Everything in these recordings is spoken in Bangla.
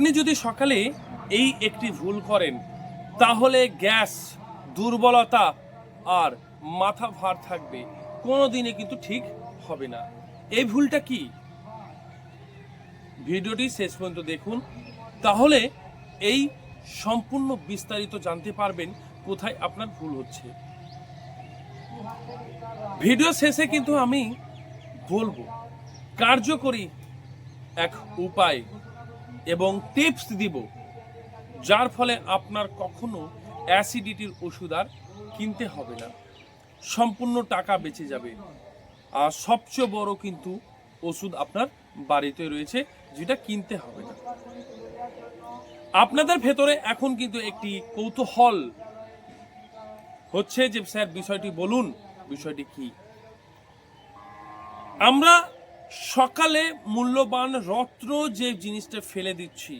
আপনি যদি সকালে এই একটি ভুল করেন, তাহলে গ্যাস, দুর্বলতা আর মাথা ভার থাকবে। কোনো দিনে কিন্তু ঠিক হবে না। এই ভুলটা কি? ভিডিওটি শেষ পর্যন্ত দেখুন। তাহলে এই সম্পূর্ণ বিস্তারিত জানতে পারবেন কোথায় আপনার ভুল হচ্ছে। ভিডিও শেষে কিন্তু আমি বলব, কার্যকরী এক উপায় এবং টিপস দিব, যার ফলে আপনার কখনো অ্যাসিডিটির ওষুধ আর কিনতে হবে না। সম্পূর্ণ টাকা বেঁচে যাবে। আর সবচেয়ে বড় কিন্তু ওষুধ আপনার বাড়িতে রয়েছে, যেটা কিনতে হবে না। আপনাদের ভেতরে এখন কিন্তু একটি কৌতূহল হচ্ছে যে, স্যার, বিষয়টি বলুন, বিষয়টি কি? আমরা সকালে মূল্যবান রত্ন যে জিনিসটা ফেলে দিচ্ছি,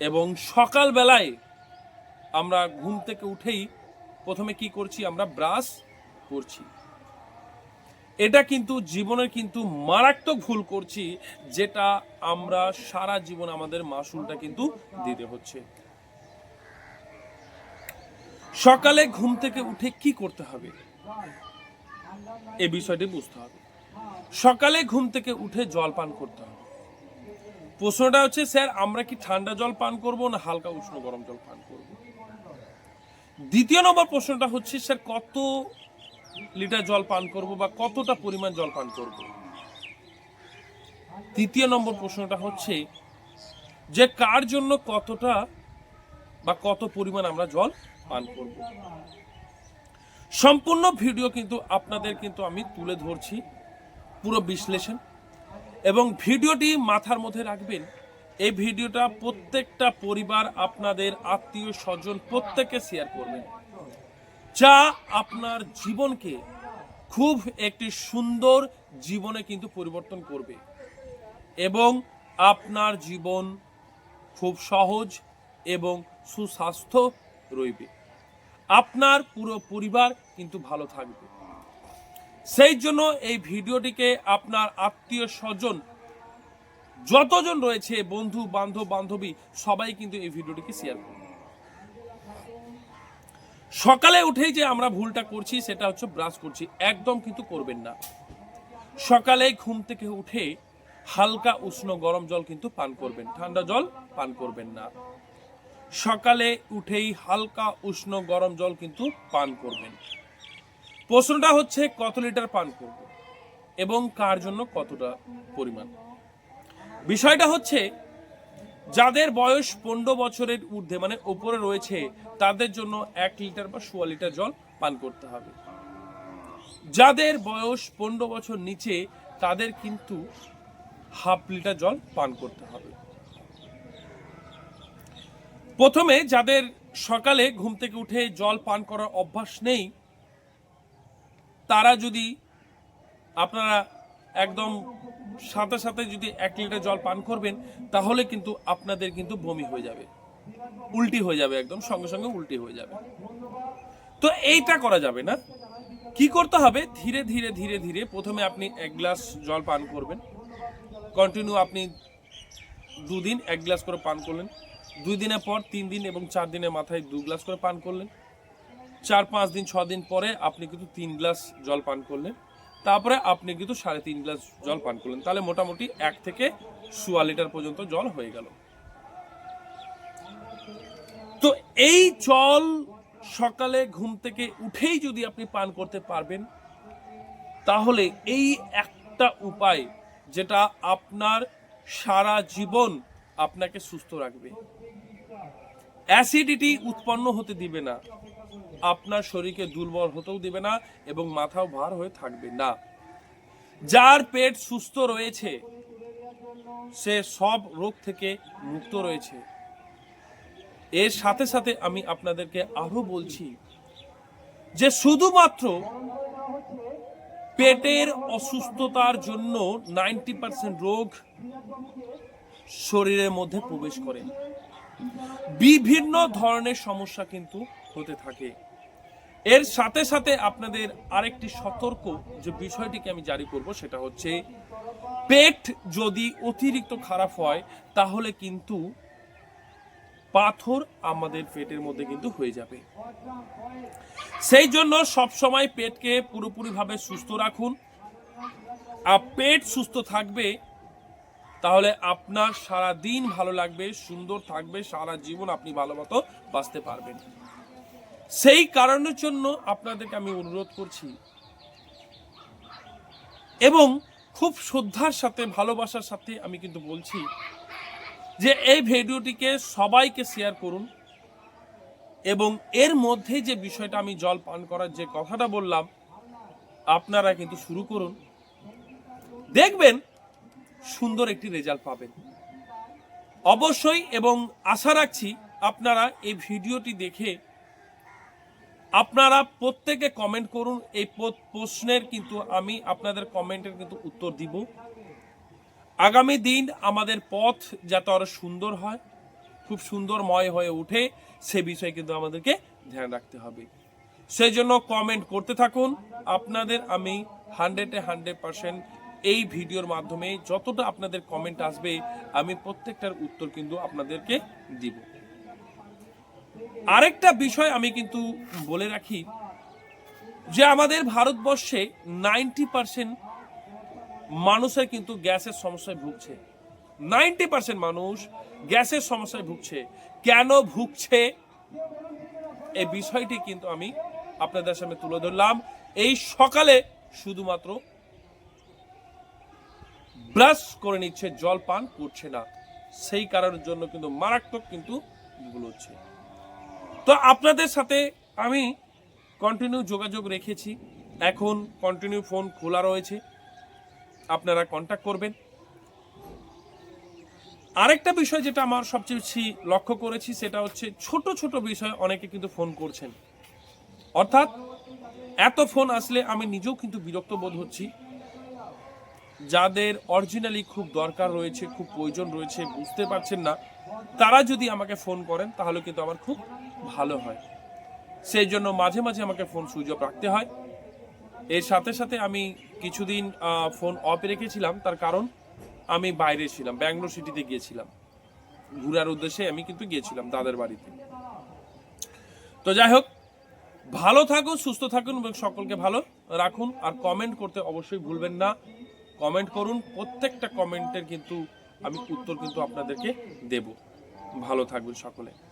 এবং সকাল বেলায় আমরা ঘুম থেকে উঠেই প্রথমে কি করছি, আমরা ব্রাশ করছি। এটা কিন্তু জীবনের কিন্তু মারাত্মক ভুল করছি, যেটা আমরা সারা জীবন আমাদের মাসুলটা কিন্তু দিতে হচ্ছে। সকালে ঘুম থেকে উঠে কি করতে হবে? এ বিষয়টি বুঝতে হবে। সকালে ঘুম থেকে উঠে জল পান করতে হবে প্রশ্নটা হচ্ছে, স্যার, আমরা কি ঠান্ডা জল পান করব না হালকা উষ্ণ গরম জল পান করব? দ্বিতীয় নম্বর প্রশ্নটা হচ্ছে, স্যার, কত লিটার জল পান করব বা কতটা পরিমাণ জল পান করব? তৃতীয় নম্বর প্রশ্নটা হচ্ছে, যে কার জন্য কতটা বা কত পরিমাণ আমরা জল পান করব? সম্পূর্ণ ভিডিও কিন্তু আপনাদের কিন্তু আমি তুলে ধরছি। পুরো বিশ্লেষণ। এবং ভিডিওটি মাথার মধ্যে রাখবেন, এই ভিডিওটা প্রত্যেকটা পরিবার, আপনাদের আত্মীয় স্বজন প্রত্যেককে শেয়ার করবেন। যা আপনার জীবনকে খুব একটি সুন্দর জীবনে কিন্তু পরিবর্তন করবে। এবং আপনার জীবন খুব সহজ এবং সুস্বাস্থ্য রইবে। আপনার পুরো পরিবার কিন্তু ভালো থাকবে। সেই জন্য এই ভিডিওটিকে আপনার আত্মীয় স্বজন, যতজন রয়েছে বন্ধু, বান্ধব, বান্ধবী, সবাই কিন্তু এই ভিডিওটিকে শেয়ার করুন। সকালে উঠেই যে আমরা ভুলটা করছি, সেটা হচ্ছে ব্রাশ করছি। একদম কিন্তু করবেন না। সকালে ঘুম থেকে উঠে হালকা উষ্ণ গরম জল কিন্তু পান করবেন। ঠান্ডা জল পান করবেন না। সকালে উঠেই হালকা উষ্ণ গরম জল কিন্তু পান করবেন। প্রশ্নটা হচ্ছে, কত লিটার পান করব? এবং কার জন্য কতটা পরিমাণ? বিষয়টা হচ্ছে, যাদের বয়স পনেরো বছরের ঊর্ধ্বে মানে ওপরে রয়েছে, তাদের জন্য এক লিটার বা সোয়া লিটার জল পান করতে হবে। যাদের বয়স পনেরো বছর নিচে, তাদের কিন্তু হাফ লিটার জল পান করতে হবে। প্রথমে, যাদের সকালে ঘুম থেকে উঠে জল পান করার অভ্যাস নেই তারা যদি আপনারা একদম সাথে সাথে যদি এক লিটার জল পান করবেন, তাহলে কিন্তু আপনাদের কিন্তু বমি হয়ে যাবে। উল্টি হয়ে যাবে একদম, সঙ্গে সঙ্গে উল্টি হয়ে যাবে। তো এইটা করা যাবে না। কি করতে হবে? ধীরে ধীরে ধীরে ধীরে প্রথমে আপনি এক গ্লাস জল পান করবেন। কন্টিনিউ আপনি দুদিন এক গ্লাস করে পান করলেন। দুই দিনের পর তিন দিন এবং চার দিনের মাথায় দু গ্লাস করে পান করলেন। চার, পাঁচ দিন, ছ দিন পরে আপনি কিন্তু তিন গ্লাস জল পান করলেন। তারপরে আপনি কিন্তু সাড়ে তিন গ্লাস জল পান করলেন। তাহলে মোটামুটি এক থেকে সোয়া লিটার পর্যন্ত জল হয়ে গেল। তো এই জল সকালে ঘুম থেকে উঠেই যদি আপনি পান করতে পারবেন, তাহলে এই একটা উপায় যেটা আপনার সারা জীবন আপনাকে সুস্থ রাখবে। অ্যাসিডিটি উৎপন্ন হতে দিবে না। আপনার শরীরকে দুর্বল হতেও দিবে না এবং মাথাও ভার হয়ে থাকবে না। যার পেট সুস্থ রয়েছে, সে সব রোগ থেকে মুক্ত রয়েছে। এর সাথে সাথে আমি আপনাদেরকে আরও বলছি যে শুধুমাত্র পেটের অসুস্থতার জন্য নাইনটি পার্সেন্ট রোগ শরীরের মধ্যে প্রবেশ করে। বিভিন্ন ধরনের সমস্যা কিন্তু হতে থাকে। এর সাথে সাথে আপনাদের আরেকটি সতর্ক যে বিষয়টিকে আমি জারি করব, সেটা হচ্ছে পেট যদি অতিরিক্ত খারাপ হয়, তাহলে কিন্তু পাথর আমাদের পেটের মধ্যে কিন্তু হয়ে যাবে। সেই জন্য সবসময় পেটকে পুরোপুরিভাবে সুস্থ রাখুন। আর পেট সুস্থ থাকবে, তাহলে আপনার সারা দিন ভালো লাগবে, সুন্দর থাকবে, সারা জীবন আপনি ভালো মতো বাঁচতে পারবেন। সেই কারণের জন্য আপনাদেরকে আমি অনুরোধ করছি। এবং খুব শ্রদ্ধার সাথে, ভালোবাসার সাথে আমি কিন্তু বলছি যে, এই ভিডিওটিকে সবাইকে শেয়ার করুন এবং এর মধ্যে যে বিষয়টা আমি জল পান করার যে কথাটা বললাম, আপনারা কিন্তু শুরু করুন। দেখবেন সুন্দর একটি রেজাল্ট পাবেন। অবশ্যই এবং আশা রাখছি আপনারা এই ভিডিওটি দেখে আপনারা প্রত্যেকে কমেন্ট করুন, এই প্রশ্নের কিন্তু আমি আপনাদের কমেন্টের কিন্তু উত্তর দিব। আগামী দিন আমাদের পথ যাতে আরও সুন্দর হয়, খুব সুন্দরময় হয়ে ওঠে, সে বিষয়ে কিন্তু আমাদেরকে ধ্যান রাখতে হবে। সেই জন্য কমেন্ট করতে থাকুন। আপনাদের আমি হান্ড্রেডে হান্ড্রেড পার্সেন্ট এই ভিডিওর মাধ্যমে যতটা আপনাদের কমেন্ট আসবে, আমি প্রত্যেকটার উত্তর কিন্তু আপনাদেরকে দিব। আরেকটা বিষয় আমি কিন্তু বলে রাখি যে আমাদের ভারতবর্ষে নাইনটি পার্সেন্ট মানুষের কিন্তু গ্যাসের সমস্যায় ভুগছে। নাইনটি পার্সেন্ট মানুষ গ্যাসের সমস্যায় ভুগছে। কেন ভুগছে? এই বিষয়টি কিন্তু আমি আপনাদের সামনে তুলে ধরলাম। এই সকালে শুধুমাত্র ব্রাশ করে নিচ্ছে, জল পান করছে না। সেই কারণের জন্য কিন্তু মারাত্মক কিন্তু এগুলো হচ্ছে। তো আপনাদের সাথে আমি কন্টিনিউ যোগাযোগ রেখেছি। এখন কন্টিনিউ ফোন খোলা রয়েছে। আপনারা কন্ট্যাক্ট করবেন। আরেকটা বিষয় যেটা আমার সবচেয়ে বেশি লক্ষ্য করেছি, সেটা হচ্ছে ছোট ছোট বিষয় অনেকে কিন্তু ফোন করছেন। অর্থাৎ এত ফোন আসলে আমি নিজেও কিন্তু বিরক্ত বোধ হচ্ছি। যাদের অরিজিনালি খুব দরকার রয়েছে, খুব প্রয়োজন রয়েছে, বুঝতে পারছেন না, তারা যদি আমাকে ফোন করেন, তাহলে কিন্তু আমার খুব ভালো হয়। সেই জন্য মাঝে মাঝে আমাকে ফোন সুইচ অফ রাখতে হয়। এর সাথে সাথে আমি কিছুদিন ফোন অফ রেখেছিলাম, তার কারণ আমি বাইরে ছিলাম, ব্যাঙ্গালোর সিটিতে গিয়েছিলাম। ঘুরার উদ্দেশ্যে আমি কিন্তু গিয়েছিলাম দাদার বাড়িতে। তো যাই হোক, ভালো থাকুন, সুস্থ থাকুন, এবং সকলকে ভালো রাখুন, আর কমেন্ট করতে অবশ্যই ভুলবেন না। কমেন্ট করুন প্রত্যেকটা কমেন্টের কিন্তু আমি উত্তর কিন্তু আপনাদেরকে দেব। ভালো থাকবেন সকলে।